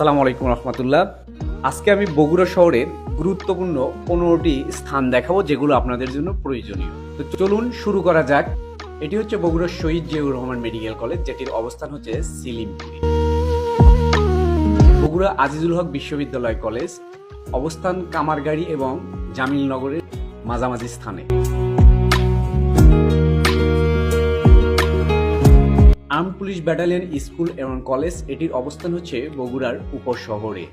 সালাম আলাইকুম রহমতুল্লাহ। আজকে আমি বগুড়া শহরের গুরুত্বপূর্ণ পনেরোটি স্থান দেখাবো যেগুলো আপনাদের জন্য প্রয়োজনীয়। তো চলুন শুরু করা যাক। এটি হচ্ছে বগুড়ার শহীদ জিয়াউর রহমান মেডিকেল কলেজ, যেটির অবস্থান হচ্ছে সিলিমপুরে। বগুড়া আজিজুল হক বিশ্ববিদ্যালয় কলেজ, অবস্থান কামারগাড়ি এবং জামিলনগরের মাঝামাঝি স্থানে। আর্ম পুলিশ ব্যাটালিয়ন স্কুল এবং কলেজ এটির অবস্থান হচ্ছে বগুড়ার উপশহরে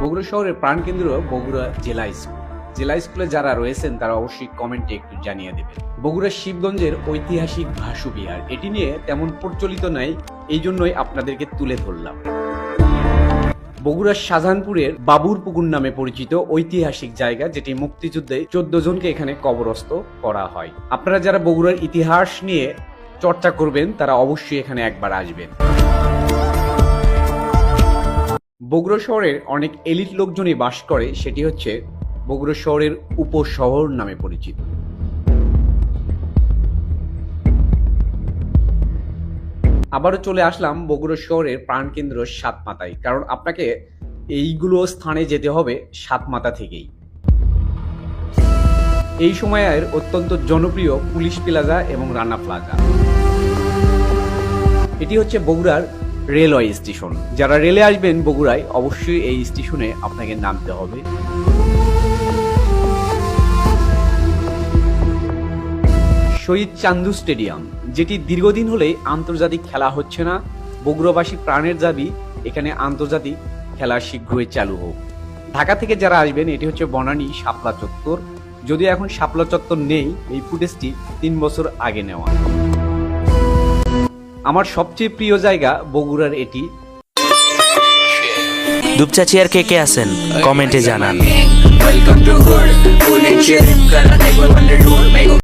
বগুড়া শহরের প্রাণকেন্দ্র বগুড়া জেলা স্কুল। জেলা স্কুলে যারা রয়েছেন, তারা অবশ্যই কমেন্টে একটু জানিয়ে দেবেন। বগুড়া শিবগঞ্জের ঐতিহাসিক ভাসু বিহার এটি নিয়ে তেমন প্রচলিত নাই এই জন্যই আপনাদেরকে তুলে ধরলাম। বগুড়ার শাহজাহানপুরের বাবুর পুকুর নামে পরিচিত ঐতিহাসিক জায়গা যেটি মুক্তিযুদ্ধে চোদ্দ জনকে এখানে কবরস্থ করা হয়। আপনারা যারা বগুড়ার ইতিহাস নিয়ে চর্চা করবেন, তারা অবশ্যই এখানে একবার আসবেন। বগুড়া শহরের অনেক এলিট লোকজনই বাস করে, সেটি হচ্ছে বগুড়া শহরের উপশহর নামে পরিচিত। আবারও চলে আসলাম বগুড়া শহরের প্রাণকেন্দ্র সাতমাতায় কারণ আপনাকে এইগুলো স্থানে যেতে হবে সাতমাতা থেকেই। এই সময়ের অত্যন্ত জনপ্রিয় পুলিশ প্লাজা এবং রানা প্লাজা। এটি হচ্ছে বগুড়ার রেলওয়ে স্টেশন। যারা রেলে আসবেন বগুড়ায়, অবশ্যই এই স্টেশনে আপনাকে নামতে হবে। শহীদ চান্দু স্টেডিয়াম, যেটি দীর্ঘদিন হলেই আন্তর্জাতিক খেলা হচ্ছে না, বগুড়াবাসী প্রাণের দাবি, এখানে আন্তর্জাতিক খেলা শীঘ্রই চালু হোক। ঢাকা থেকে যারা আসবেন, এটি হচ্ছে বনানী শাপলা চত্বর। যদিও এখন শাপলা চত্বর নেই, এই ফুটেজটি তিন বছর আগে নেওয়া। আমার সবচেয়ে প্রিয় জায়গা বগুড়ার এটি। দুপচাচি কে কে আছেন? কমেন্টে জানান।